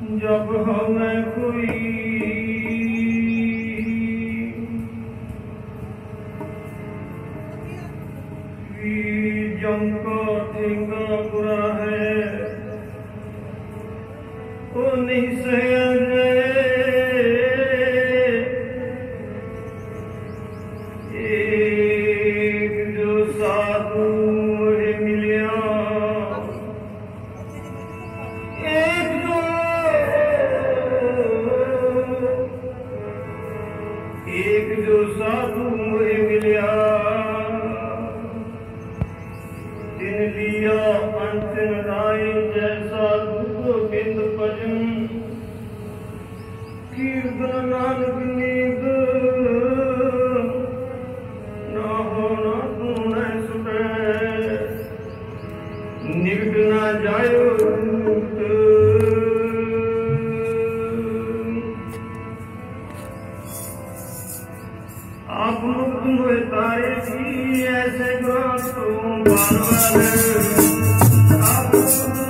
جب ہمیں کوئی جم کا ٹھیک برا ہے وہ نہیں سہی Santo e آپ مکم ہوئے تارے تھی ایسے گروہ تو بارو آدھے آپ مکم ہوئے تارے تھی ایسے گروہ تو بارو آدھے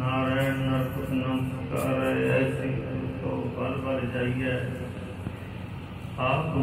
نارائن نرکت نم پکارا ہے ایسی تو بار بار جائیے آپ